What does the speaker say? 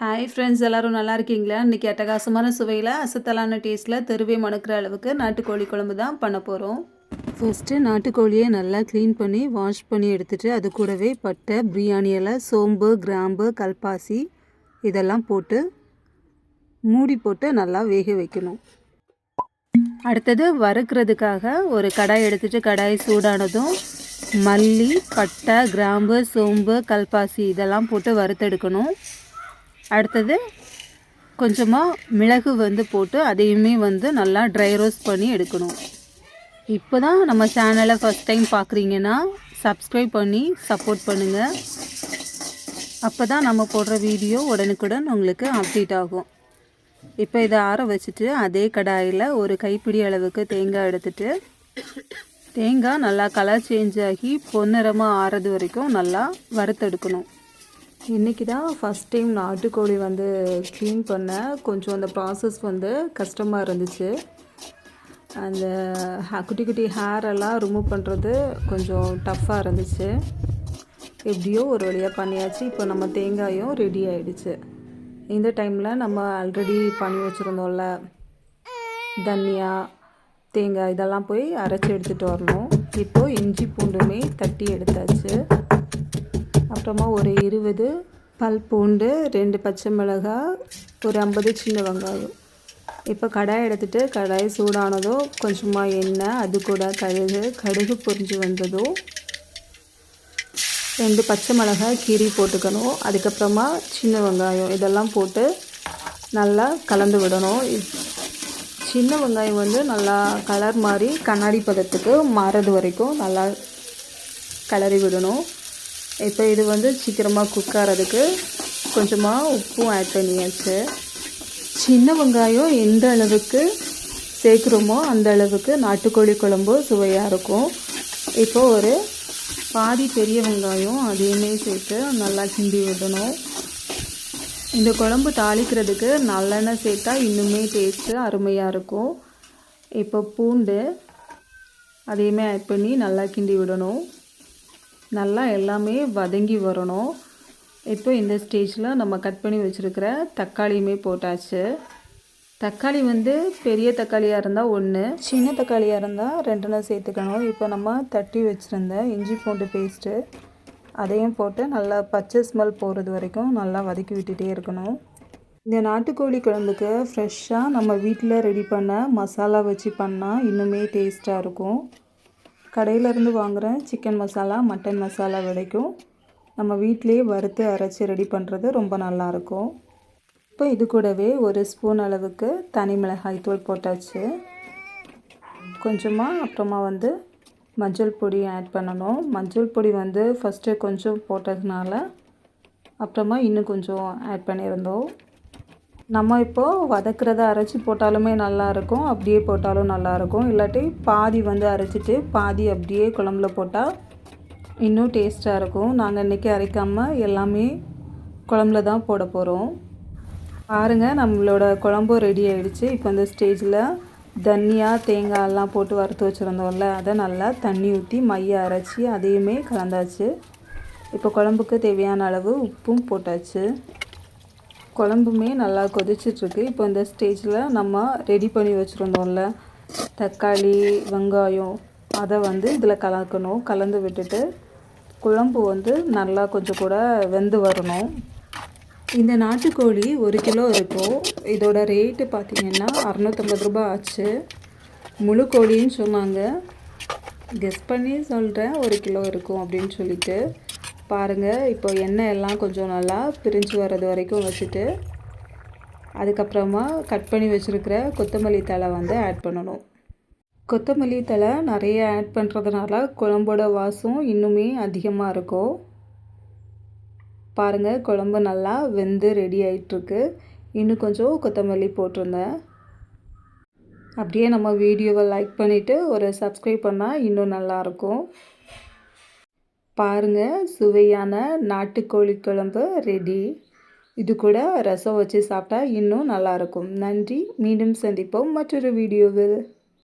Hi friends எல்லோரும் நல்லா இருக்கீங்களா? இன்றைக்கி அட்டகாசமான சுவையில் அசத்தலான டேஸ்ட்டில் தெருவே மணக்கிற அளவுக்கு நாட்டுக்கோழி குழம்பு தான் பண்ண போகிறோம் ஃபஸ்ட்டு நாட்டுக்கோழியை நல்லா க்ளீன் பண்ணி வாஷ் பண்ணி எடுத்துகிட்டு அது கூடவே பட்டை பிரியாணி இலை சோம்பு கிராம்பு கல்பாசி இதெல்லாம் போட்டு மூடி போட்டு நல்லா வேக வைக்கணும். அடுத்தது வறுக்கிறதுக்காக ஒரு கடாய் எடுத்துகிட்டு கடாய் சூடானதும் மல்லி பட்டை கிராம்பு சோம்பு கல்பாசி இதெல்லாம் போட்டு வறுத்தெடுக்கணும். அடுத்தது கொஞ்சமாக மிளகு வந்து போட்டு அதையுமே வந்து நல்லா ட்ரை ரோஸ்ட் பண்ணி எடுக்கணும். இப்போ தான் நம்ம சேனலை ஃபஸ்ட் டைம் பார்க்குறீங்கன்னா சப்ஸ்கிரைப் பண்ணி சப்போர்ட் பண்ணுங்கள் அப்போ தான் நம்ம போடுற வீடியோ உடனுக்குடன் உங்களுக்கு அப்டேட் ஆகும். இப்போ இதை ஆற வச்சுட்டு அதே கடாயில் ஒரு கைப்பிடி அளவுக்கு தேங்காய் எடுத்துட்டு தேங்காய் நல்லா கலர் சேஞ்ச் ஆகி பொன்னிறமாக ஆறது வரைக்கும் நல்லா வறுத்தெடுக்கணும். இன்றைக்கி தான் ஃபஸ்ட் டைம் நாட்டுக்கோழி வந்து க்ளீன் பண்ணேன் கொஞ்சம் அந்த ப்ராசஸ் வந்து கஷ்டமாக இருந்துச்சு. அந்த குட்டி குட்டி ஹேர் எல்லாம் ரிமூவ் பண்ணுறது கொஞ்சம் டஃப்பாக இருந்துச்சு. எப்படியோ ஒரு வழியாக பண்ணியாச்சு. இப்போ நம்ம தேங்காயும் ரெடி ஆகிடுச்சு இந்த டைமில் நம்ம ஆல்ரெடி பண்ணி வச்சுருந்தோம்ல. தனியா தேங்காய் இதெல்லாம் போய் அரைச்சி எடுத்துகிட்டு வரணும். இப்போது இஞ்சி பூண்டுமே தட்டி எடுத்தாச்சு. அப்புறமா ஒரு இருபது பல் பூண்டு ரெண்டு பச்சை மிளகாய் ஒரு ஐம்பது சின்ன வெங்காயம். இப்போ கடாய் எடுத்துகிட்டு கடாய் சூடானதும் கொஞ்சமாக எண்ணெய் அது கூட கடுகு கடுகு பொரிஞ்சு வந்ததும் ரெண்டு பச்சை மிளகாய் கீரி போட்டுக்கணும். அதுக்கப்புறமா சின்ன வெங்காயம் இதெல்லாம் போட்டு நல்லா கலந்து விடணும். சின்ன வெங்காயம் வந்து நல்லா கலர் மாதிரி கண்ணாடி பதத்துக்கு மாறது வரைக்கும் நல்லா கலரி விடணும். இப்போ இது வந்து சீக்கிரமாக குக் ஆகிறதுக்கு கொஞ்சமாக உப்பும் ஆட் பண்ணியாச்சு. சின்ன வெங்காயம் எந்த அளவுக்கு சேர்க்குறோமோ அந்த அளவுக்கு நாட்டுக்கோழி குழம்பு சுவையாக இருக்கும். இப்போ ஒரு பாதி பெரிய வெங்காயம் அதையுமே சேர்த்து நல்லா கிண்டி விடணும். இந்த குழம்பு தாளிக்கிறதுக்கு நல்லெண்ணெய் சேர்த்தா இன்னுமே டேஸ்ட்டு அருமையாக இருக்கும். இப்போ பூண்டு அதையுமே ஆட் பண்ணி நல்லா கிண்டி விடணும். நல்லா எல்லாமே வதங்கி வரணும். இப்போ இந்த ஸ்டேஜில் நம்ம கட் பண்ணி வச்சுருக்கிற தக்காளியுமே போட்டாச்சு. தக்காளி வந்து பெரிய தக்காளியாக இருந்தால் ஒன்று சின்ன தக்காளியாக இருந்தால் ரெண்டுனா சேர்த்துக்கணும். இப்போ நம்ம தட்டி வச்சுருந்த இஞ்சி பூண்டு பேஸ்ட்டு அதையும் போட்டு நல்லா பச்சை ஸ்மெல் போகிறது வரைக்கும் நல்லா வதக்கி விட்டுகிட்டே இருக்கணும். இந்த நாட்டுக்கோழி குழம்புக்கு ஃப்ரெஷ்ஷாக நம்ம வீட்டில் ரெடி பண்ண மசாலா வச்சு பண்ணால் இன்னுமே டேஸ்ட்டாக இருக்கும். கடையிலேருந்து வாங்குகிற சிக்கன் மசாலா மட்டன் மசாலா விடைக்கும். நம்ம வீட்டிலேயே வறுத்து அரைச்சி ரெடி பண்ணுறது ரொம்ப நல்லாயிருக்கும் இப்போ இது கூடவே ஒரு ஸ்பூன் அளவுக்கு தனி மிளகாய் தூள் போட்டாச்சு. கொஞ்சமாக அப்புறமா வந்து மஞ்சள் பொடி ஆட் பண்ணணும். மஞ்சள் பொடி வந்து ஃபஸ்ட்டு கொஞ்சம் போட்டதுனால அப்புறமா இன்னும் கொஞ்சம் ஆட் பண்ணியிருந்தோம் நம்ம இப்போது வதக்கிறத அரைச்சி போட்டாலுமே நல்லாயிருக்கும் அப்படியே போட்டாலும் நல்லாயிருக்கும். இல்லாட்டி பாதி வந்து அரைச்சிட்டு பாதி அப்படியே குழம்புல போட்டால் இன்னும் டேஸ்ட்டாக இருக்கும். நாங்கள் இன்றைக்கி அரைக்காமல் எல்லாமே குழம்புல தான் போட போகிறோம் பாருங்கள் நம்மளோட குழம்பும் ரெடி ஆகிடுச்சு இப்போ இந்த ஸ்டேஜில் தனியா தேங்காயெல்லாம் போட்டு வறுத்து வச்சுருந்தோம்ல அதை நல்லா தண்ணி ஊற்றி மைய அரைச்சி அதையுமே கலந்தாச்சு. இப்போ குழம்புக்கு தேவையான அளவு உப்பும் போட்டாச்சு. குழம்புமே நல்லா கொதிச்சிட்ருக்கு. இப்போ இந்த ஸ்டேஜில் நம்ம ரெடி பண்ணி வச்சுருந்தோம்ல தக்காளி வெங்காயம் அதை வந்து இதில் கலக்கணும். கலந்து விட்டுட்டு குழம்பு வந்து நல்லா கொஞ்சம் கூட வெந்து வரணும். இந்த நாட்டுக்கோழி ஒரு கிலோ இருக்கும். இதோட ரேட்டு பார்த்திங்கன்னா அறநூற்றம்பது ரூபா ஆச்சு. முழு கோழின்னு சொன்னாங்க. கெஸ் பண்ணி சொல்கிறேன் ஒரு கிலோ இருக்கும் அப்படின்னு சொல்லிட்டு. பாருங்கள் இப்போ எண்ணெய் எல்லாம் கொஞ்சம் நல்லா பிரிஞ்சு வர்றது வரைக்கும் வச்சுட்டு அதுக்கப்புறமா கட் பண்ணி வச்சுருக்கிற கொத்தமல்லி தலை வந்து ஆட் பண்ணணும். கொத்தமல்லி தலை நிறைய ஆட் பண்ணுறதுனால குழம்போட வாசம் இன்னுமே அதிகமாக இருக்கும். பாருங்கள் குழம்பு நல்லா வெந்து ரெடி ஆகிட்டுருக்கு இன்னும் கொஞ்சம் கொத்தமல்லி போட்டிருந்தேன். அப்படியே நம்ம வீடியோவை லைக் பண்ணிவிட்டு ஒரு சப்ஸ்கிரைப் பண்ணால் இன்னும் நல்லாயிருக்கும் பாருங்கள் சுவையான நாட்டுக்கோழி குழம்பு ரெடி இது கூட ரசம் வச்சு சாப்பிட்டா இன்னும் நல்லாயிருக்கும் நன்றி மீண்டும் சந்திப்போம் மற்றொரு வீடியோவில்